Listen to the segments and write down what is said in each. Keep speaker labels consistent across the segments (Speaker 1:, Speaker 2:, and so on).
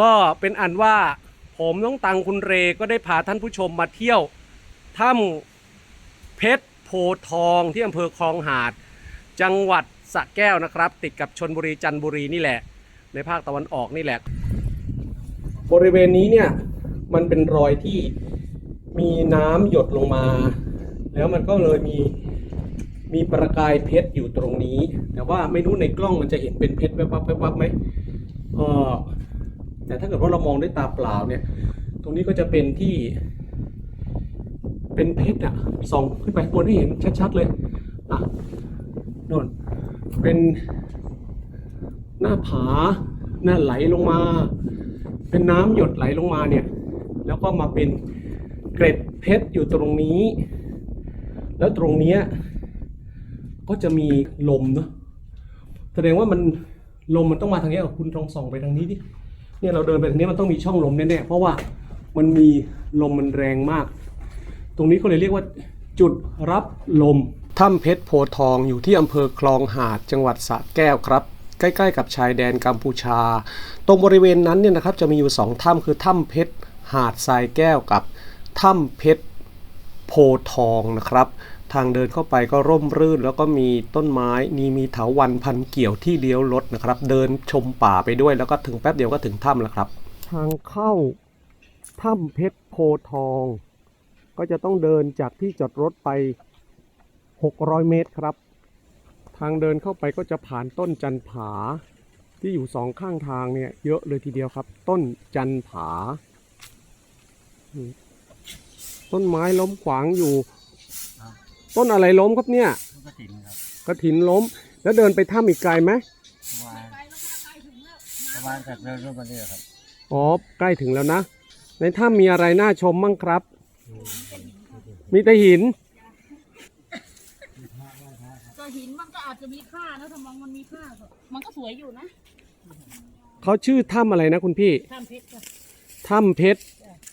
Speaker 1: ก็เป็นอันว่าผมน้องตังคุณเรก็ได้พาท่านผู้ชมมาเที่ยวถ้ำเพชรโพทองที่อำเภอคลองหาด จังหวัดสระแก้วนะครับ ติดกับชนบุรีจันทบุรีนี่แหละ ในภาคตะวันออกนี่แหละ บริเวณนี้เนี่ยมันเป็นรอยที่มีน้ำหยดลงมา แล้วมันก็เลยมีมีประกายเพชรอยู่ตรงนี้ แต่ว่าไม่รู้ในกล้องมันจะเห็นเป็นเพชรแวบๆแวบๆไหมเออ แต่ถ้าเกิดว่าเรามองด้วยตาเปล่าเนี่ย ตรงนี้ก็จะเป็นที่ เป็นเพชรอะส่องขึ้นไปบนให้เห็นชัดๆเลยอะโน่นเป็นหน้าผาหน้าไหลลงมา เป็นน้ำหยดไหลลงมาเนี่ย แล้วก็มาเป็นเกร็ดเพชรอยู่ตรงนี้ แล้วตรงเนี้ยก็จะมีลมเนาะแสดงว่ามันลมมันต้องมาทางนี้อะคุณลองส่องไปทางนี้ดิ เนี่ยเราเดินไปทางนี้มันต้องมีช่องลมแน่ๆเพราะว่ามันมีลมมันแรงมาก ตรงนี้เขาเลยเรียกว่าจุดรับลมถ้ำเพชรโพทองอยู่ที่อำเภอคลองหาดจังหวัดสระแก้วครับ ใกล้ๆ กับชายแดนกัมพูชา ตรงบริเวณนั้นเนี่ยนะครับจะมีอยู่สองถ้ำคือถ้ำเพชรหาดทรายแก้วกับถ้ำเพชรโพทองนะครับ ทางเดินเข้าไปก็ร่มรื่น แล้วก็มีต้นไม้นี่มีเถาวันพันเกี่ยวที่เลี้ยวรถนะครับ เดินชมป่าไปด้วยแล้วก็ถึงแป๊บเดียวก็ถึงถ้ำแล้วครับ ทางเข้าถ้ำเพชรโพทอง ก็จะต้องเดินจากที่จอดรถไป 600 เมตรครับ ทางเดินเข้าไปก็จะผ่านต้นจันผา ที่อยู่สองข้างทางเนี่ยเยอะเลยทีเดียวครับ ต้นจันผา ต้นไม้ล้มขวางอยู่ ต้นอะไรล้มครับเนี่ย
Speaker 2: ลูกกระถิ่นครับ
Speaker 1: กระถินล้ม แล้วเดินไปถ้ำอีกไกลไหม
Speaker 2: ประมาณประมาณจากเดินรูปมาเนี่ยครับ
Speaker 1: อ๋อใกล้ถึงแล้วนะ ในถ้ำมีอะไรน่าชมบ้างครับ มีแต่หิน
Speaker 3: ก็หินมันก็อาจจะมีค่านะถ้ามองมันมีค่าก็มันก็สวยอยู่นะ
Speaker 1: เขาชื่อถ้ำอะไรนะคุณพี่
Speaker 3: ถ้ำเพชรก็
Speaker 1: ถ้ำเพชร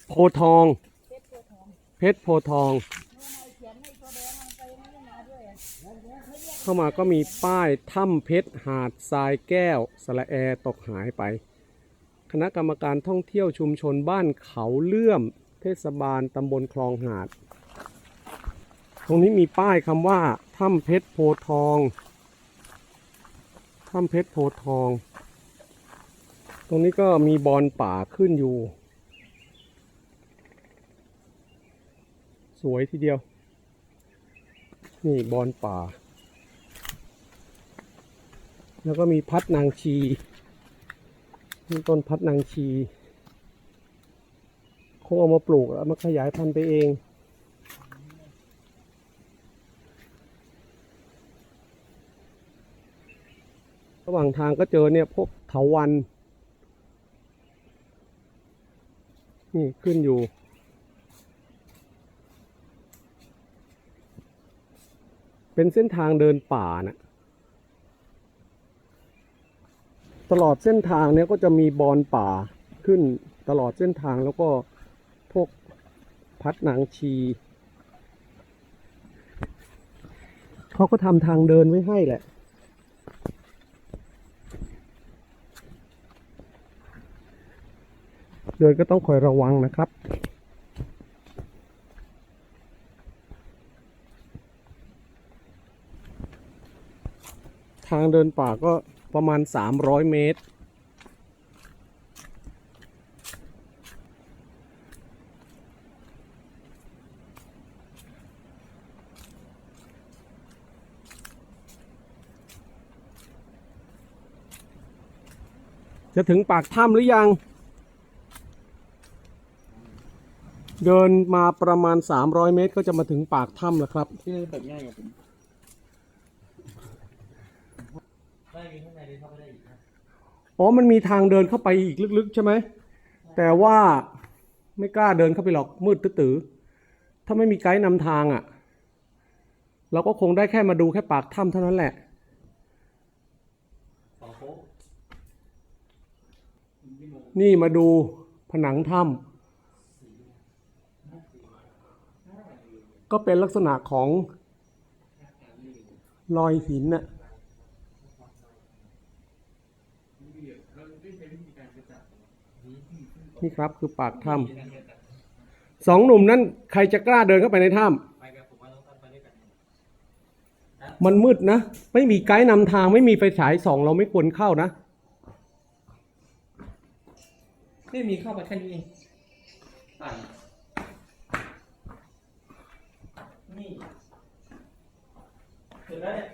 Speaker 1: โพธิ์ทอง
Speaker 3: เพชรตัวทอง
Speaker 1: เพชรโพธิ์ทอง
Speaker 3: เขียนให้ตัวแดงลงไปไม่ได้มาด้วยอะ
Speaker 1: เข้ามาก็มีป้ายถ้ำเพชรหาดทรายแก้วสระแอตกหายไป คณะกรรมการท่องเที่ยวชุมชนบ้านเขาเลื่อม เทศบาลตำบลคลองหาด ตรงนี้มีป้ายคำว่าถ้ำเพชรโพทองถ้ำเพชรโพทอง ตรงนี้ก็มีบอนป่าขึ้นอยู่ สวยทีเดียว นี่บอนป่า แล้วก็มีพัดนางชีนี่ต้นพัดนางชีคงเอามาปลูกแล้วมาขยายพันธุ์ไปเอง ระหว่างทางก็เจอเนี่ยพวกเถาวัน นี่ขึ้นอยู่เป็นเส้นทางเดินป่านะ ตลอดเส้นทางเนี้ยก็จะมีบอนป่าขึ้นตลอดเส้นทางแล้วก็พวกพัดหนังชีเขาก็ทำทางเดินไว้ให้แหละ เดินก็ต้องคอยระวังนะครับทางเดินป่าก็ ประมาณ 300 เมตร จะถึงปากถ้ำหรือยัง เดินมาประมาณ 300 เมตร ก็จะมาถึงปากถ้ำแล้วครับ
Speaker 2: ที่นี่แบบง่ายกว่าผมได้ได้เข้าไปได้อีกครับ
Speaker 1: อ๋อมันมีทางเดินเข้าไปอีกลึกๆใช่ไหมแต่ว่าไม่กล้าเดินเข้าไปหรอกมืดตื้อถ้าไม่มีไกด์นำทางอะ่ะ เราก็คงได้แค่มาดูแค่ปากถ้ำเท่านั้นแหละนี่มาดูผนังถ้ำก็เป็นลักษณะของรอยหินน่ะ นี่ครับคือปากถ้ำสองหนุ่มนั้นใครจะกล้าเดินเข้าไปในถ้ำมันมืดนะ ไม่มีไกด์นำทางไม่มีไฟฉายส่อง เราไม่ควรเข้านะ
Speaker 2: ไม่มีเข้าไปแค่นี้เองนี่เสร็จแล้วเนี่ย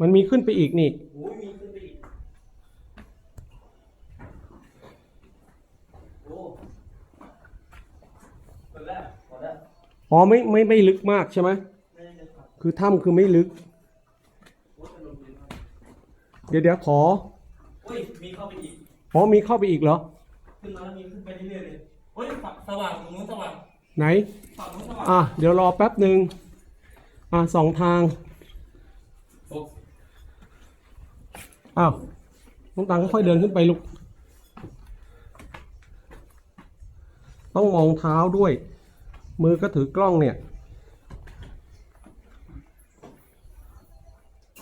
Speaker 1: มันมีขึ้นไปอีกนี่
Speaker 2: โอ้ยมีขึ้นไปอีกโอ้เสร็จแล้วหมดแล้ว
Speaker 1: อ๋อไม่ไม่ไม่ลึกมากใช่ไหม
Speaker 2: ไม่ได้เลยครับ
Speaker 1: คือถ้ำคือไม่ลึก
Speaker 2: โอ้ยมันลงดินมาก
Speaker 1: เดี๋ยวเดี๋ยวขอ
Speaker 2: โอ้ยมีเข้าไปอีก
Speaker 1: อ๋อมีเข้าไปอีกเหรอ
Speaker 2: ขึ้นมาแล้วมีขึ้นไปเรื่อยๆเลยโอ้ยฝักสว่างตรงนู้นสว่าง
Speaker 1: ไหน
Speaker 2: ฝั่งนู้นสว่าง
Speaker 1: อะเดี๋ยวรอแป๊บหนึ่งอะสองทาง
Speaker 2: โอ้
Speaker 1: อ้าวน้องตังค่อยๆเดินขึ้นไปลูก ต้องมองเท้าด้วย มือก็ถือกล้องเนี่ย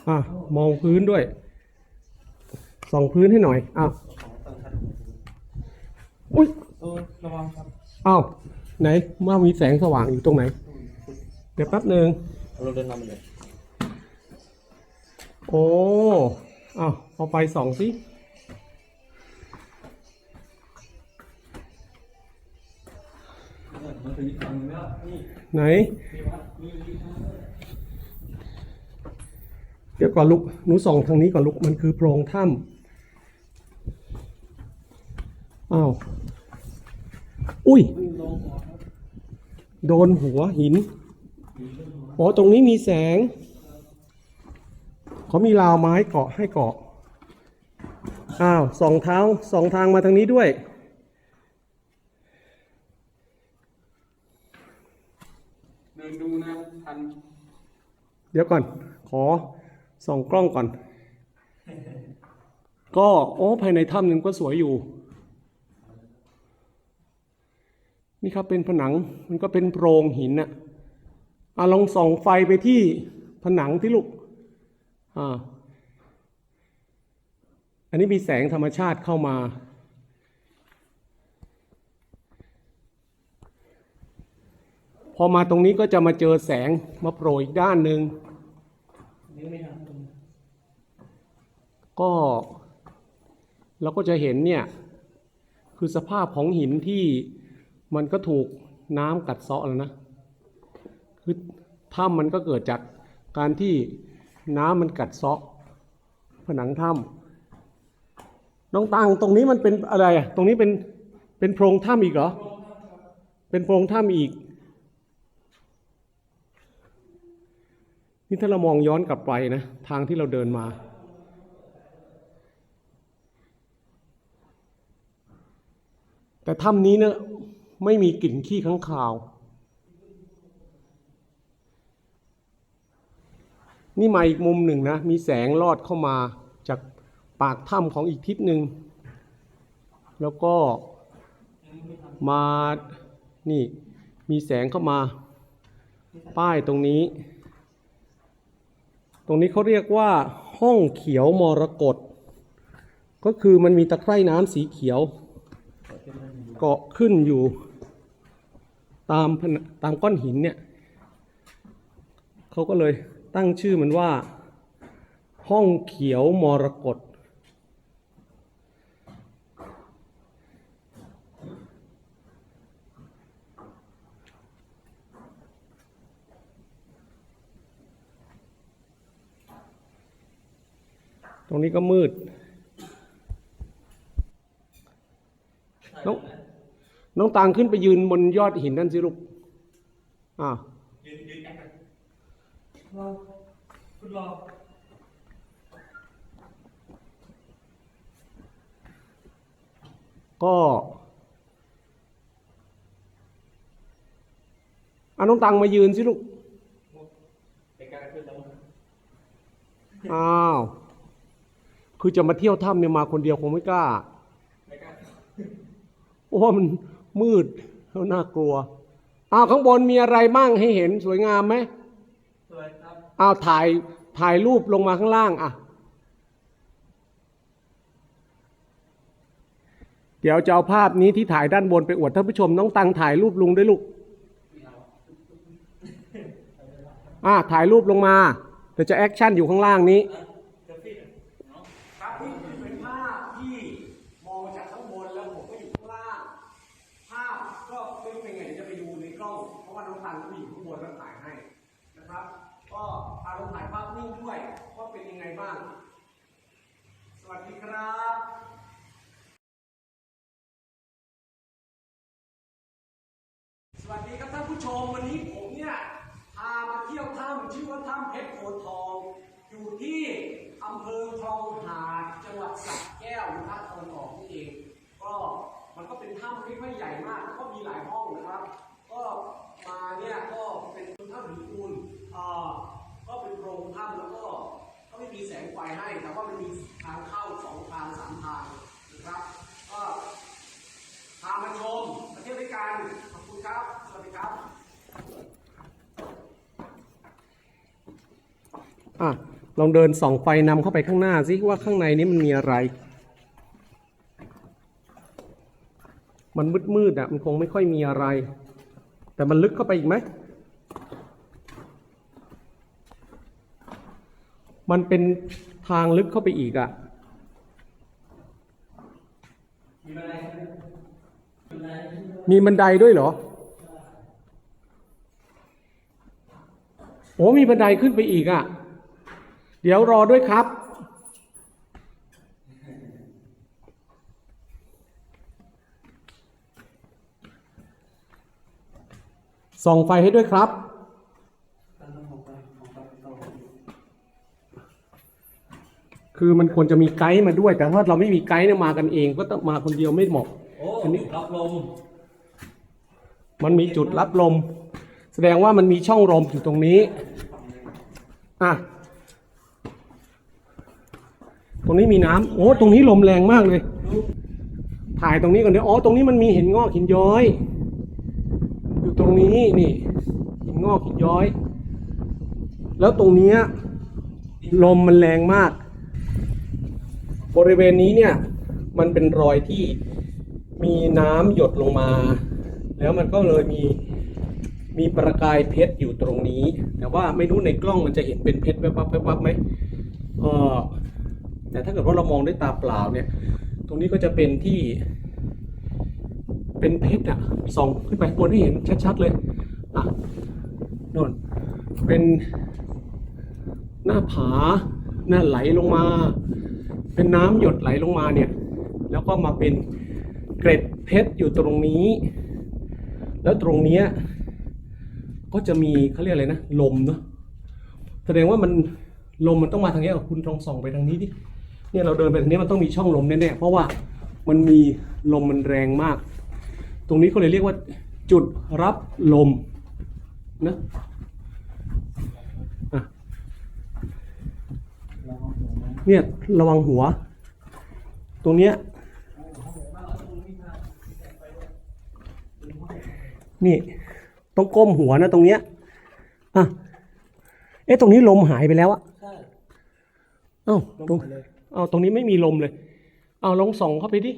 Speaker 1: อะ มองพื้นด้วย ส่องพื้นให้หน่อย อ้าวอุ้ย
Speaker 2: เออระวังครับ
Speaker 1: อ้าวไหนว่ามีแสงสว่างอยู่ตรงไหน เดี๋ยวแป๊บหนึ่ง
Speaker 2: เราเดินนำไปเลย
Speaker 1: โอ้ อ้าวเอาไปสองสิ ไหน
Speaker 2: เลย
Speaker 1: เดี๋ยวก่อนลุกหนูส่องทางนี้ก่อนลุกมันคือโพรงถ้ำอ้าว อุ้ย โดนหัวหิน อ๋อ ตรงนี้มีแสง เขามีราวไม้เกาะให้เกาะ อ้าวสองเท้าสองทางมาทางนี้ด้วย
Speaker 2: เดินดูนะทัน
Speaker 1: เดี๋ยวก่อน ขอส่องกล้องก่อน ก็โอ้ภายในถ้ำหนึ่งก็สวยอยู่ นี่ครับเป็นผนังมันก็เป็นโพรงหินน่ะอะลองส่องไฟไปที่ผนังที่ลูก อ่าอันนี้มีแสงธรรมชาติเข้ามา พอมาตรงนี้ก็จะมาเจอแสงมาโผล่อีกด้านหนึ่งก็เราก็จะเห็นเนี่ย คือสภาพของหินที่มันก็ถูกน้ำกัดเซาะแล้วนะ คือถ้ำมันก็เกิดจากการที่ น้ำมันกัดเซาะผนังถ้ำน้องตังตรงนี้มันเป็นอะไรอะตรงนี้เป็นเป็นโพรงถ้ำอีกเหรอ เป็นโพรงถ้ำอีก นี่ถ้าเรามองย้อนกลับไปนะ ทางที่เราเดินมา แต่ถ้ำนี้เนี่ยไม่มีกลิ่นขี้ข้างคาว นี่มาอีกมุมหนึ่งนะ มีแสงลอดเข้ามาจากปากถ้ำของอีกทิศหนึ่ง แล้วก็มานี่มีแสงเข้ามา ป้ายตรงนี้ ตรงนี้เขาเรียกว่าห้องเขียวมรกตก็คือมันมีตะไคร่น้ำสีเขียว เกาะขึ้นอยู่ ตามตามก้อนหินเนี่ยเขาก็เลย ตั้งชื่อมันว่า ห้องเขียวมรกตตรงนี้ก็มืด น้องน้องตางขึ้นไปยืนบนยอดหินนั่นสิลูก อ่า
Speaker 2: รอคุณรอ
Speaker 1: ก็อะน้องตังมายืนสิลูก
Speaker 2: เป็นการขึ้นแล้ว
Speaker 1: อ้าว คือจะมาเที่ยวถ้ำเนี่ยมาคนเดียวคงไม่กล้า
Speaker 2: ไม่กล้า
Speaker 1: เพราะว่ามันมืดแล้วน่ากลัว อ้าวข้างบนมีอะไรมั่งให้เห็นสวยงามไหม
Speaker 2: สวย
Speaker 1: อ้าถ่ายถ่ายรูปลงมาข้างล่างอะ เดี๋ยวจะเอาภาพนี้ที่ถ่ายด้านบนไปอวดท่านผู้ชมน้องตังถ่ายรูปลุงด้วยลูกอ่าถ่ายรูปลงมาเดี๋ยวจะแอคชั่นอยู่ข้างล่างนี้ ครับนี่คือเป็นภาพที่มองจากข้างบนแล้วผมก็อยู่ข้างล่าง ภาพก็ไม่รู้เป็นไงเดี๋ยวจะไปดูในกล้อง เพราะว่าน้องตังก็อยู่ข้างบนแล้วถ่ายให้นะครับ ก็พาลงถ่ายภาพนิ่งด้วยว่าเป็นยังไงบ้าง สวัสดีครับ สวัสดีครับท่านผู้ชมวันนี้ผมเนี่ยพามาเที่ยวถ้ำชื่อว่าถ้ำเพชรโพธิ์ทอง อยู่ที่อำเภอคลองหาดจังหวัดสระแก้วภาคตะวันออกนี่เอง ก็มัน ก็เป็นถ้ำที่ไม่ใหญ่มากก็มีหลายห้องนะครับ ก็มาเนี่ยก็เป็นถ้ำหินปูนอ่าก็เป็นโพรงถ้ำแล้วก็ก็ไม่มีแสงไฟให้แต่ว่ามันมีทางเข้าสองทางสามทางนะครับก็พามาชมมาเที่ยวด้วยกันขอบคุณครับ สวัสดีครับอะลองเดินส่องไฟนำเข้าไปข้างหน้าสิว่าข้างในนี้มันมีอะไร มันมืดมืดๆอะมันคงไม่ค่อยมีอะไร แต่มันลึกเข้าไปอีกไหมมันเป็นทางลึกเข้าไปอีกอะมีบันไดด้วยเหรอ โอ้มีบันไดขึ้นไปอีกอะ เดี๋ยวรอด้วยครับ ส่องไฟให้ด้วยครับ คือมันควรจะมีไกด์มาด้วย แต่ถ้าเราไม่มีไกด์เนี่ยมากันเอง ก็ต้องมาคนเดียวไม่เหมาะ
Speaker 2: โอ้
Speaker 1: อันนี้
Speaker 2: รับลม
Speaker 1: มันมีจุดรับลม แสดงว่ามันมีช่องลมอยู่ตรงนี้ อะ ตรงนี้มีน้ำโอ้ ตรงนี้ลมแรงมากเลย ถ่ายตรงนี้ก่อนเดี๋ยว อ๋อ ตรงนี้มันมีหินงอกหินย้อยอยู่ต รงนี้นี่หินงอกหินย้อย แล้วตรงเนี้ยลมมันแรงมาก บริเวณนี้เนี่ย มันเป็นรอยที่มีน้ำหยดลงมา แล้วมันก็เลยมีมีประกายเพชรอยู่ตรงนี้ แต่ว่าไม่รู้ในกล้องมันจะเห็นเป็นเพชรแวบๆแวบๆไหมเออแต่ถ้าเกิดว่าเรามองด้วยตาเปล่าเนี่ย ตรงนี้ก็จะเป็นที่ เป็นเพชรอะส่องขึ้นไปบนให้เห็นชัดๆเลยอะโน่นเป็นหน้าผาหน้าไหลลงมา เป็นน้ำหยดไหลลงมาเนี่ย แล้วก็มาเป็นเกร็ดเพชรอยู่ตรงนี้ แล้วตรงเนี้ยก็จะมีเขาเรียกอะไรนะลมเนาะแสดงว่ามันลมมันต้องมาทางนี้คุณลองส่องไปทางนี้ดิเนี่ยเราเดินไปทางนี้มันต้องมีช่องลมแน่ๆเพราะว่ามันมีลมมันแรงมาก ตรงนี้เขาเลยเรียกว่าจุดรับลมนะอะเนี่ยระวังหัว ตรงเนี้ยนี่ต้องก้มหัวนะตรงเนี้ยอะเอ๊ะตรงนี้ลมหายไปแล้วอะ
Speaker 2: ใช่
Speaker 1: เอ้าตรงเอ้าตรงนี้ไม่มีลมเลย เอาลองส่องเข้าไปดิ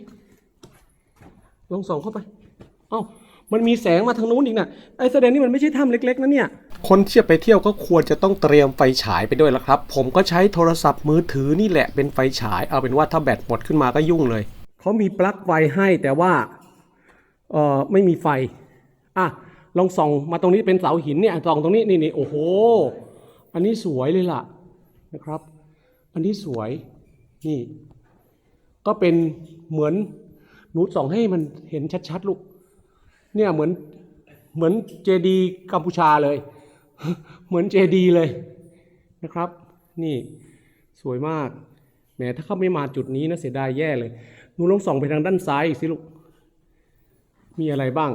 Speaker 1: ลองส่องเข้าไป เอ้ามันมีแสงมาทางนู้นอีกนะไอ้แสดงนี่มันไม่ใช่ถ้ำเล็ก ๆนะเนี่ย คนที่จะไปเที่ยวก็ควรจะต้องเตรียมไฟฉายไปด้วยละครับ ผมก็ใช้โทรศัพท์มือถือนี่แหละเป็นไฟฉาย เอาเป็นว่าถ้าแบตหมดขึ้นมาก็ยุ่งเลย เขามีปลั๊กไฟให้แต่ว่า เอ่อ ไม่มีไฟ อะ ลองส่องมาตรงนี้เป็นเสาหินเนี่ย ส่องตรงนี้นี่นี่โอ้โห อันนี้สวยเลยล่ะนะครับ อันนี้สวย นี่ ก็เป็นเหมือนหนูส่องให้มันเห็นชัดๆลูก เนี่ยเหมือนเหมือนเจดีกัมพูชาเลย เหมือนเจดีเลยนะครับ นี่สวยมากแหมถ้าเขาไม่มาจุดนี้นะเสียดายแย่เลยหนูลองส่องไปทางด้านซ้ายสิลูกมีอะไรบ้าง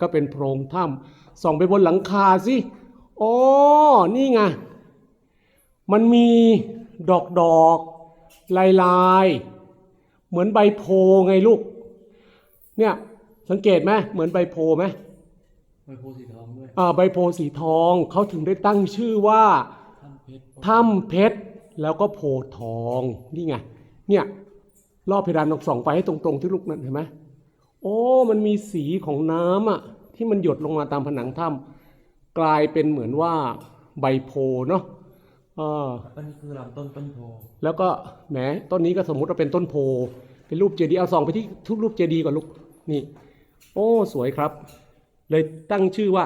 Speaker 1: ก็เป็นโพรงถ้ำส่องไปบนหลังคาสิอ๋อนี่ไงมันมีดอกดอกลายลายๆเหมือนใบโพไงลูก เนี่ย สังเกตไหมเหมือนใบโพไหม
Speaker 2: ใบโพธิ์สีทองด้วย
Speaker 1: อ่าใบโพธิ์สีทองเขาถึงได้ตั้งชื่อว่า
Speaker 2: ท่านเพชร
Speaker 1: ถ้ำเพชรแล้วก็โพธิ์ทองนี่ไงเนี่ยรอบเพดานลองส่องไปให้ตรงๆที่ลูกนั่นเห็นไหมโอ้มันมีสีของน้ำอะที่มันหยดลงมาตามผนังถ้ำกลายเป็นเหมือนว่าใบโพธิ์เนาะเออ
Speaker 2: อันนี้คือลำต้นต้นโพ
Speaker 1: แล้วก็แหมต้นนี้ก็สมมุติว่าเป็นต้นโพ เป็นรูปเจดีย์เอาส่องไปที่ทุกรูปเจดีย์ก่อนลูกนี่ โอ้สวยครับ เลยตั้งชื่อว่า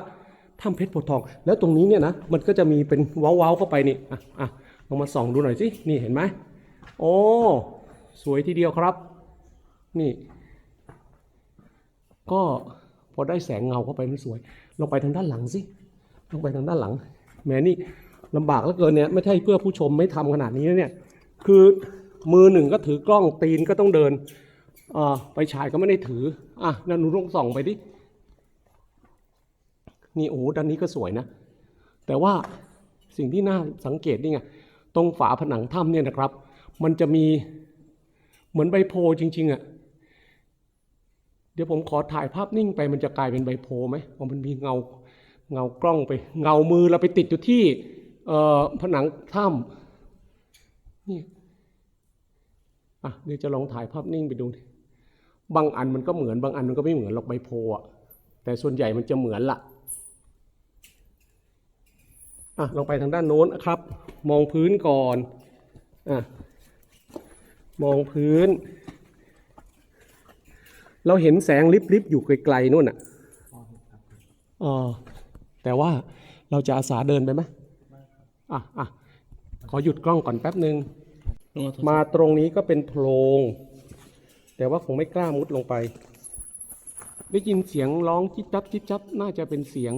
Speaker 1: ถ้ำเพชรโพธิ์ทอง แล้วตรงนี้เนี่ยนะมันก็จะมีเป็นเว้าวๆเข้าไปนี่อะอะลองมาส่องดูหน่อยสินี่เห็นไหมโอ้สวยทีเดียวครับ นี่ ก็พอได้แสงเงาเข้าไปมันสวยลองไปทางด้านหลังสิลองไปทางด้านหลังแหมนี่ลำบากเหลือเกินเนี่ยไม่ใช่เพื่อผู้ชมไม่ทำขนาดนี้นะเนี่ยคือมือหนึ่งก็ถือกล้องตีนก็ต้องเดิน อ่าไปฉายก็ไม่ได้ถือ อะนั่นหนูลองส่องไปดิ นี่โอ้ด้านนี้ก็สวยนะ แต่ว่าสิ่งที่น่าสังเกตนี่ไง ตรงฝาผนังถ้ำเนี่ยนะครับ มันจะมีเหมือนใบโพจริง ๆอะ่ะ เดี๋ยวผมขอถ่ายภาพนิ่งไปมันจะกลายเป็นใบโพไหมเพราะมันมีเงาเงากล้องไป เงามือเราไปติดอยู่ที่เออผนังถ้ำนี่อะเดี๋ยวจะลองถ่ายภาพนิ่งไปดูดิ บางอันมันก็เหมือนบางอันมันก็ไม่เหมือนหรอกใบโพธิ์อะแต่ส่วนใหญ่มันจะเหมือนละอะลองไปทางด้านโน้นนะครับ มองพื้นก่อนอะมองพื้น เราเห็นแสงลิบๆอยู่ไกลๆนู่นอะเออแต่ว่าเราจะอาสาเดินไปไหมอะอะขอหยุดกล้องก่อนแป๊บหนึ่งมาตรงนี้ก็เป็นโพรง แต่ว่าคงไม่กล้ามุดลงไป ได้ยินเสียงร้องจิ๊บจับจิ๊บจับน่าจะเป็นเสียง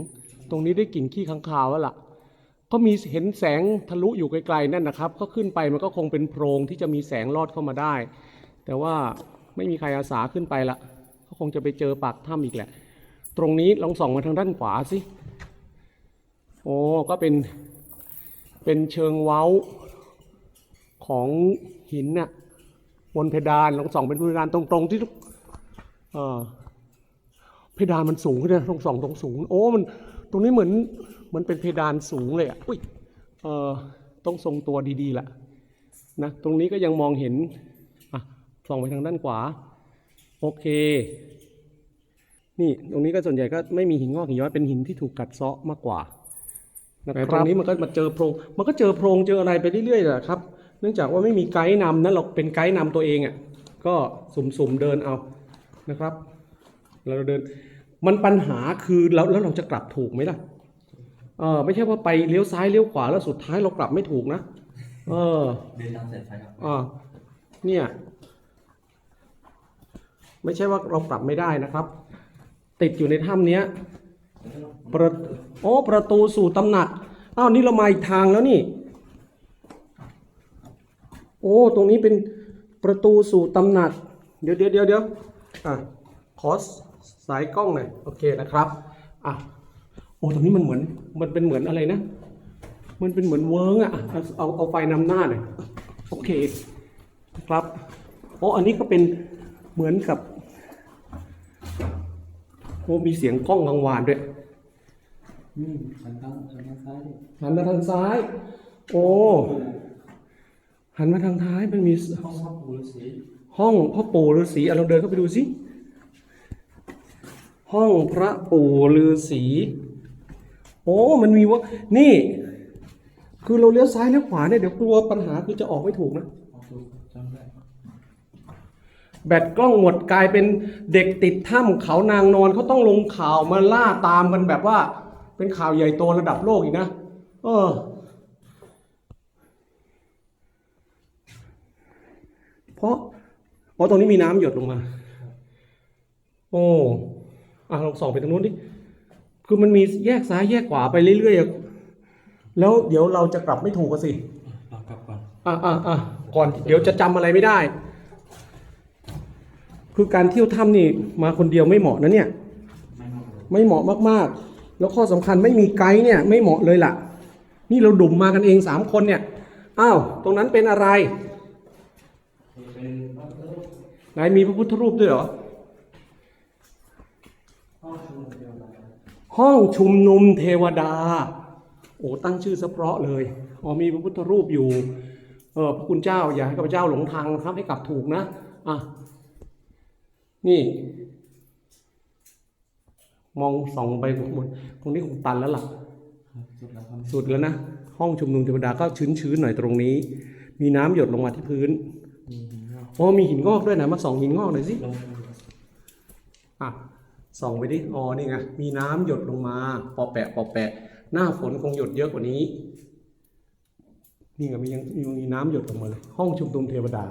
Speaker 1: ตรงนี้ได้กลิ่นขี้ค้างคาวแล้วล่ะก็มีเห็นแสงทะลุอยู่ไกลๆนั่นนะครับ ก็ขึ้นไปมันก็คงเป็นโพรงที่จะมีแสงลอดเข้ามาได้ แต่ว่าไม่มีใครอาสาขึ้นไปละก็คงจะไปเจอปากถ้ำอีกแหละ ตรงนี้ลองส่องมาทางด้านขวาสิโอ้ก็เป็นเป็นเชิงเว้าของหินน่ะ บนเพดานลองส่องเป็นเพดานตรงๆที่ทุกเพดานมันสูงขึ้นนะลองส่องตรงสูง โอ้มันตรงนี้เหมือนมือนเป็นเพดานสูงเลยอะอุ้ยเออต้องทรงตัวดีๆละนะตรงนี้ก็ยังมองเห็นอะส่องไปทางด้านขวาโอเค นี่ตรงนี้ก็ส่วนใหญ่ก็ไม่มีหินงอกหินย้อยเป็นหินที่ถูกกัดเซาะมากกว่านะครับตรงนี้มันก็มาเจอโพรงมันก็เจอโพรงเจออะไรไปเรื่อยๆแหละครับ นื่องจากว่าไม่มีไกด์นำนะเราเป็นไกด์นำตัวเองอะก็สุ่มๆเดินเอานะครับ เราเดินมันปัญหาคือแล้วแล้วเราจะกลับถูกไหมล่ะเออไม่ใช่ว่าไปเลี้ยวซ้ายเลี้ยวขวาแล้วสุดท้ายเรากลับไม่ถูกนะเออ
Speaker 2: เดินตามสายไฟครับ
Speaker 1: อ่าเนี่ยไม่ใช่ว่าเราปรับไม่ได้นะครับ ติดอยู่ในถ้ำเนี้ยประโอ้ประตูสู่ตำหนักอ้าวนี่เรามาอีกทางแล้วนี่ โอ้ ตรงนี้เป็นประตูสู่ตำหนัก เดี๋ยวเดี๋ยวเดี๋ยวเดี๋ยวอะขอสายกล้องหน่อย โอเคนะครับ อะ โอ้ตรงนี้มันเหมือน มันเป็นเหมือนอะไรนะ มันเป็นเหมือนเวิร์งอะ เอาเอาเอาไฟนำหน้าหน่อย โอเคครับ โอ้อันนี้ก็เป็นเหมือนกับ โอ้มีเสียงกล้องกังวานด้วย
Speaker 2: อืมหันทางหันทางซ้ายดิ
Speaker 1: หันมาทางซ้าย โอ้ หันมาทางท้ายมันมี
Speaker 2: ห้องพ่อปู่ฤาษี
Speaker 1: ห้องพ่อปู่ฤาษีอะเราเดินเข้าไปดูสิห้องพระปู่ฤาษีโอ้มันมีว่านี่ คือเราเลี้ยวซ้ายเลี้ยวขวาเนี่ยเดี๋ยวกลัวปัญหาคือจะออกไม่ถูกนะแบตกล้องหมดกลายเป็นเด็กติดถ้ำเขานางนอนเขาต้องลงข่าวมาล่าตามกันแบบว่า เป็นข่าวใหญ่โตระดับโลกอีกนะเออ เพ ราะเพราะตรงนี้มีน้ำหยดลงมา โอ้อะลองส่องไปทางนู้นดิคือมันมีแยกซ้ายแยกขวาไปเรื่อยๆอะแล้วเดี๋ยวเราจะกลับไม่ถูกกันสิ
Speaker 2: เอากลับก่อน
Speaker 1: อะอะอะก่อนเดี๋ยวจะจำอะไรไม่ได้ คือการเที่ยวถ้ำนี่มาคนเดียวไม่เหมาะนะเนี่ย
Speaker 2: ไม่มาเลย
Speaker 1: ไม่เหมาะมากๆ แล้วข้อสำคัญไม่มีไกด์เนี่ย ไม่เหมาะเลยล่ะ นี่เราดุ่มมากันเองสามคนเนี่ยอ้าวตรงนั้นเป็นอะไร
Speaker 2: เป็นพระพุทธรูป
Speaker 1: ไหนมีพระพุทธรูปด้วยเหรอ
Speaker 2: ห้องชุมนุมเดียวกัน
Speaker 1: ห้องชุมนุมเทวดา โอ้ตั้งชื่อสะเพราะเลยอ๋อมีพระพุทธรูปอยู่ เออพระคุณเจ้าอย่าให้ข้าพเจ้าหลงทางนะครับให้กลับถูกนะอะนี่ มองส่องไปหมดตรงนี้คงตันแล้วล่ะ
Speaker 2: สุดแล้วครับ
Speaker 1: สุดแล้วนะ ห้องชุมนุมเทวดาก็ชื้นๆหน่อยตรงนี้ มีน้ำหยดลงมาที่พื้น
Speaker 2: มีหินงอก
Speaker 1: อ๋อมีหินงอกด้วยนะมาส่องหินงอกหน่อยสิ
Speaker 2: ลง
Speaker 1: อะส่องไปดิอ๋อนี่ไงมีน้ำหยดลงมาปอแปะปอแปะ หน้าฝนคงหยดเยอะกว่านี้ นี่ไงมียังยังมีน้ำหยดลงมาเลย ห้องชุมนุมเทวดา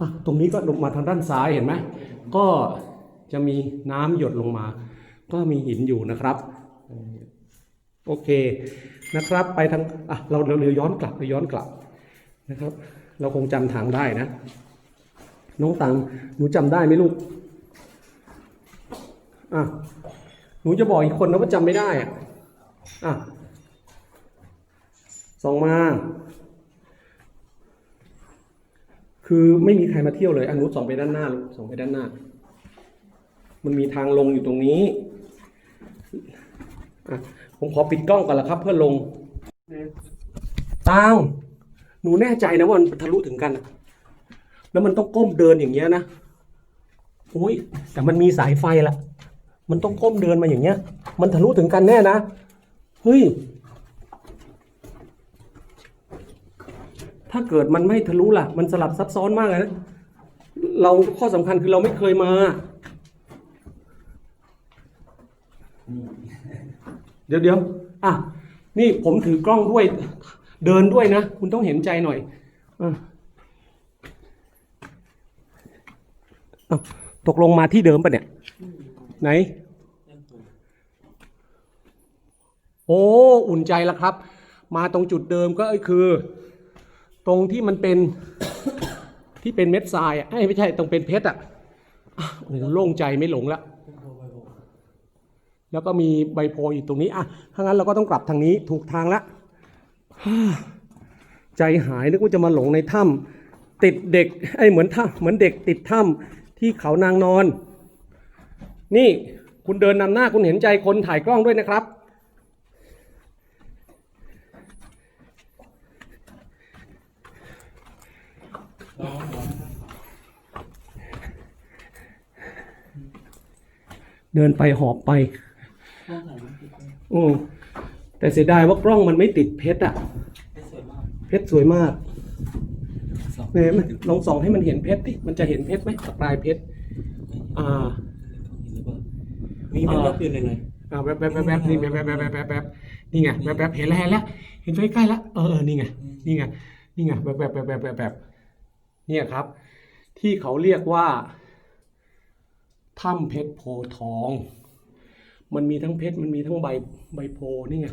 Speaker 1: อะตรงนี้ก็ลงมาทางด้านซ้ายเห็นไหมก็จะมีน้ำหยดลงมา ก็มีหินอยู่นะครับ โอเคนะครับ ไปทางอะเราเราเราย้อนกลับเราย้อนกลับนะครับ เราคงจำทางได้นะ น้องตังหนูจำได้ไหมลูกอะหนูจะบอกอีกคนนะว่าจำไม่ได้อะอะส่องมา คือไม่มีใครมาเที่ยวเลยอันนู้นส่องไปด้านหน้าลูกส่องไปด้านหน้า มันมีทางลงอยู่ตรงนี้อะผมขอปิดกล้องก่อนละครับ เพื่อลงตังหนูแน่ใจนะว่ามันทะลุถึงกันอะ แล้วมันต้องก้มเดินอย่างเงี้ยนะโอ้ยแต่มันมีสายไฟละมันต้องก้มเดินมาอย่างเงี้ย มันทะลุถึงกันแน่นะเฮ้ยถ้าเกิดมันไม่ทะลุล่ะ มันสลับซับซ้อนมากเลยนะเราข้อสำคัญคือเราไม่เคยมา เดี๋ยวเดี๋ยวอะ นี่ผมถือกล้องด้วย เดินด้วยนะ คุณต้องเห็นใจหน่อยอะอะ ตกลงมาที่เดิมปะเนี่ย ไหน โอ้ อุ่นใจแล้วครับ มาตรงจุดเดิมก็คือ ตรงที่มันเป็นที่เป็นเม็ดทรายอะเอ้ยไม่ใช่ตรงเป็นเพชรอะอะโอ้โหโล่งใจไม่หลงละแล้วก็มีใบโพลอยู่ตรงนี้อะถ้างั้นเราก็ต้องกลับทางนี้ถูกทางละฮ่าใจหายนึกว่าจะมาหลงในถ้ำติดเด็กไอ้ยเหมือนถ้ำเหมือนเด็กติดถ้ำ ที่เขานางนอน นี่คุณเดินนำหน้าคุณเห็นใจคนถ่ายกล้องด้วยนะครับ เดินไปหอบไปอืมแต่เสียดายว่ากล้องมันไม่ติดเพชรอะ
Speaker 2: สวยมาก
Speaker 1: เพชรสวยมาก
Speaker 2: สอง
Speaker 1: เนี่ยมันลองส่องให้มันเห็นเพชรดิมันจะเห็นเพชรไหมสปลายเพชรอ่า
Speaker 2: มีเป็นรอบอยู่หน่อย
Speaker 1: อ่าแวบแวบแวบแวบนี่แวบแวบแวบแวบแวบแวบนี่ไงแวบแวบเห็นแล้วเห็นแล้วเห็นใกล้ๆแล้วเออเออนี่ไงนี่ไงนี่ไงแวบแวบแวบแวบแวบแวบเนี่ยครับ ที่เขาเรียกว่าถ้ำเพชรโพธิ์ทอง มันมีทั้งเพชรมันมีทั้งใบใบโพธิ์นี่ไง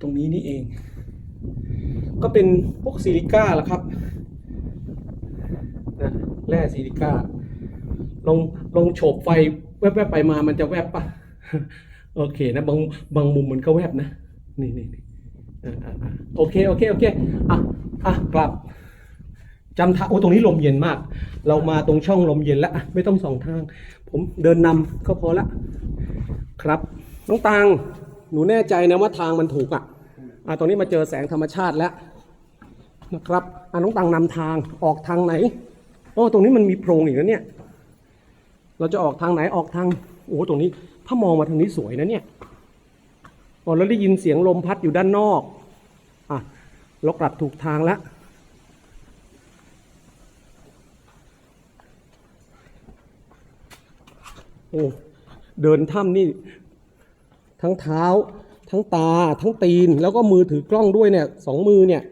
Speaker 1: ตรงนี้นี่เอง ก็เป็นพวกซิลิก้าละครับ นะแร่ซิลิก้าลองลองโฉบไฟแวบๆไปมามันจะแวบปะโอเคนะบางบางมุมมันก็แวบนะ นี่นี่โอเคโอเคโอเคอะอะกลับจำทางโอ้ตรงนี้ลมเย็นมาก เรามาตรงช่องลมเย็นแล้วไม่ต้องสองทาง ผมเดินนำก็พอละ ครับน้องตางหนูแน่ใจนะว่าทางมันถูกอะอะตรงนี้มาเจอแสงธรรมชาติแล้วนะครับอะน้องตางนำทางออกทางไหน อ้ตรงนี้มันมีโพรงอีกแล้วเนี่ย เราจะออกทางไหนออกทาง โอ้ตรงนี้ ถ้ามองมาทางนี้สวยนะเนี่ยอ๋อแล้วได้ยินเสียงลมพัดอยู่ด้านนอกอะเรากลับถูกทางแล้วโอ้เดินถ้ำนี่ ทั้งเท้า ทั้งตา ทั้งตีน แล้วก็มือถือกล้องด้วยเนี่ยสองมือเนี่ย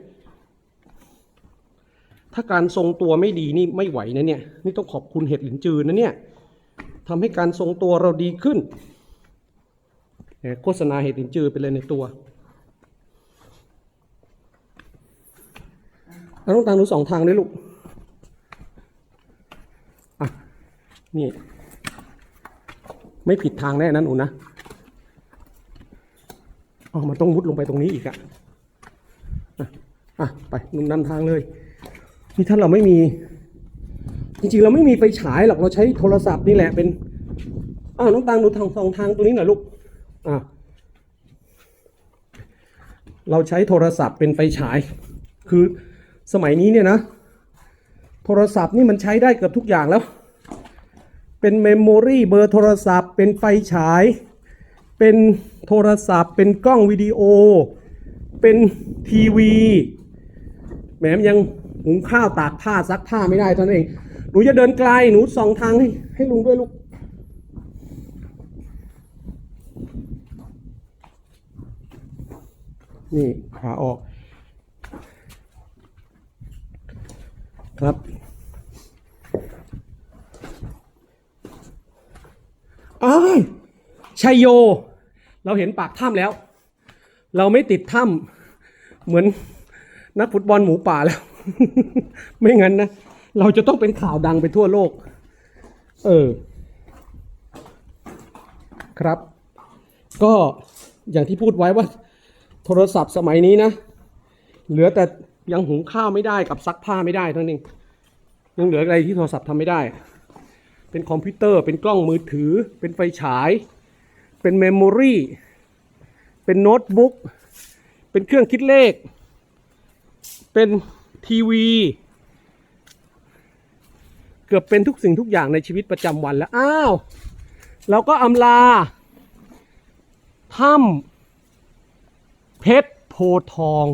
Speaker 1: ถ้าการทรงตัวไม่ดีนี่ไม่ไหวนะเนี่ย นี่ต้องขอบคุณเห็ดหลินจือนะเนี่ยทำให้การทรงตัวเราดีขึ้นโฆษณาเห็ดหลินจือไปเลยในตัวเอาต้องตามหนูสองทางด้วยลูกอะนี่ไม่ผิดทางแน่นะหนูนะอ๋อมันต้องมุดลงไปตรงนี้อีกอะอะอะไปหนุ่นนำทางเลย นี่ถ้าเราไม่มี จริงๆ เราไม่มีไฟฉายหรอกเราใช้โทรศัพท์นี่แหละเป็นอ้าวน้องตังดูทางสองทางตัวนี้หน่อยลูกอะเราใช้โทรศัพท์เป็นไฟฉาย คือสมัยนี้เนี่ยนะ โทรศัพท์นี่มันใช้ได้เกือบทุกอย่างแล้ว เป็นเมมโมรี่เบอร์โทรศัพท์ เป็นไฟฉาย เป็นโทรศัพท์ เป็นกล้องวิดีโอ เป็นทีวี แหมมยัง หุงข้าวตากผ้าซักผ้าไม่ได้ท่านั้นเองหนูจะเดินไกลหนูสองทางให้ให้ลุงด้วยลูกนี่ขาออก ครับ อ้ายชัยโย เราเห็นปากถ้ำแล้ว เราไม่ติดถ้ำเหมือนนักฟุตบอลหมูป่าแล้ว ไม่งั้นนะ เราจะต้องเป็นข่าวดังไปทั่วโลก เออ ครับ ก็อย่างที่พูดไว้ว่า โทรศัพท์สมัยนี้นะ เหลือแต่ยังหุงข้าวไม่ได้กับซักผ้าไม่ได้ทั้งนเองยังเหลืออะไรที่โทรศัพท์ทำไม่ได้ เป็นคอมพิวเตอร์ เป็นกล้องมือถือ เป็นไฟฉาย เป็นเมมโมรีเป็นโน้ตบุ๊ก เป็นเครื่องคิดเลข เป็น ทีวี เกือบเป็นทุกสิ่งทุกอย่างในชีวิตประจำวันแล้ว อ้าว เราก็อำลาถ้ำเพชรโพทอง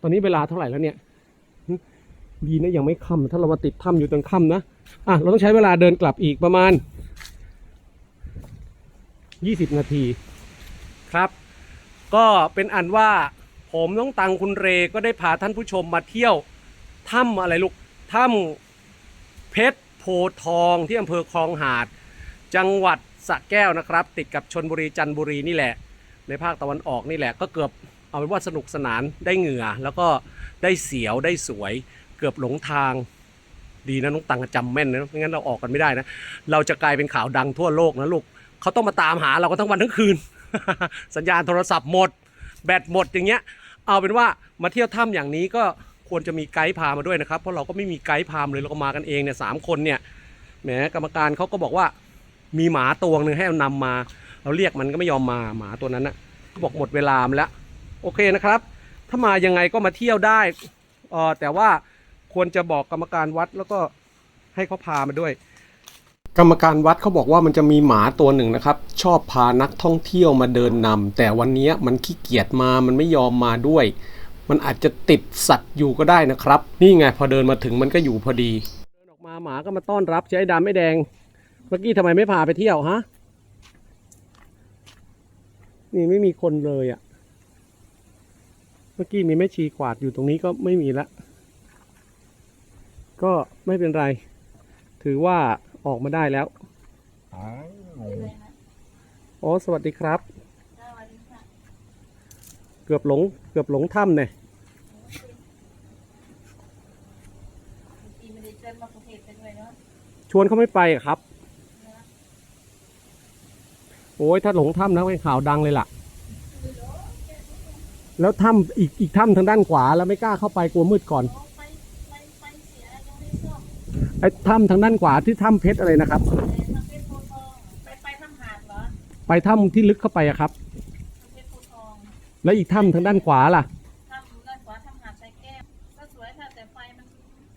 Speaker 1: ตอนนี้เวลาเท่าไหร่แล้วเนี่ย ดีนะยังไม่ค่ำถ้าเรามาติดถ้ำอยู่ตอนค่ำนะ อะ เราต้องใช้เวลาเดินกลับอีกประมาณ 20 นาทีครับ ก็เป็นอันว่าผมน้องตังคุณเรก็ได้พาท่านผู้ชมมาเที่ยว ถ้ำอะไรลูกถ้ำเพชรโพทองที่อำเภอคลองหาด จังหวัดสระแก้วนะครับ ติดกับชนบุรีจันทบุรีนี่แหละ ในภาคตะวันออกนี่แหละก็เกือบเอาเป็นว่าสนุกสนานได้เหงื่อ แล้วก็ได้เสียวได้สวย เกือบหลงทางดีนะน้องตังจำแม่นนะไม่งั้นเราออกกันไม่ได้นะ เราจะกลายเป็นข่าวดังทั่วโลกนะลูกเขาต้องมาตามหาเราก็ทั้งวันทั้งคืน สัญญาณโทรศัพท์หมด แบตหมดอย่างเงี้ย เอาเป็นว่ามาเที่ยวถ้ำอย่างนี้ก็ ควรจะมีไกด์พามาด้วยนะครับเพราะเราก็ไม่มีไกด์พามเลยเราก็มากันเองเนี่ยสามคนเนี่ยแหมกรรมการเขาก็บอกว่ามีหมาตัวหนึ่งให้เอานำมา เราเรียกมันก็ไม่ยอมมาหมาตัวนั้นนะเขาบอกหมดเวลามแล้วโอเคนะครับ ถ้ามายังไงก็มาเที่ยวได้เออแต่ว่าควรจะบอกกรรมการวัดแล้วก็ให้เขาพามาด้วย กรรมการวัดเขาบอกว่ามันจะมีหมาตัวหนึ่งนะครับ ชอบพานักท่องเที่ยวมาเดินนำแต่วันนี้มันขี้เกียจมามันไม่ยอมมาด้วย มันอาจจะติดสัตว์อยู่ก็ได้นะครับ นี่ไงพอเดินมาถึงมันก็อยู่พอดี เดินออกมาหมาก็มาต้อนรับใช้ดำไม่แดง เมื่อกี้ทำไมไม่พาไปเที่ยวฮะ นี่ไม่มีคนเลยอะ่ะ เมื่อกี้มีแม่ชีกวาดอยู่ตรงนี้ก็ไม่มีละ ก็ไม่เป็นไร ถือว่าออกมาได้แล้วอ๋อสวัสดีครับ เกือบหลง เกือบหลงถ้ำเนี่ย
Speaker 3: ทีไม่ได้เต้นมาประเทศไปด้วยเนาะ
Speaker 1: ชวนเขาไม่ไปอะครับ โอ้ยถ้าหลงถ้ำนะเป็นข่าวดังเลยล่ะ แล้วถ้ำอีกอีกถ้ำทางด้านขวาแล้วไม่กล้าเข้าไปกลัวมืดก่อน
Speaker 3: ไปไปไปเสียยังไม่ชอบ
Speaker 1: ไอ้ถ้ำทางด้านขวาที่ถ้ำเพชรอะไรนะครับ
Speaker 3: ทำเพชรโพธิ์ทองไปไปทำหาดเหรอ
Speaker 1: ไปถ้ำที่ลึกเข้าไปอะครับ
Speaker 3: ทำเพชรโพธิ์ทอง
Speaker 1: แล้วอีกถ้ำทางด้านขวาล่ะ
Speaker 3: ทำด้านขวาทำหาดใส่แก้วก็สวยค่ะแต่ไฟมัน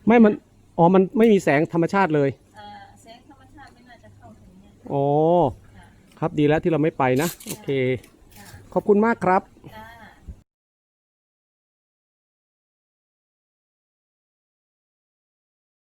Speaker 1: ไม่มัน อ๋อ มันไม่มีแสงธรรมชาติเลย
Speaker 3: โอ้ค
Speaker 1: รับดีแล้วที่เราไม่ไปนะ โอเค ขอบคุณมากครับ
Speaker 3: จ้า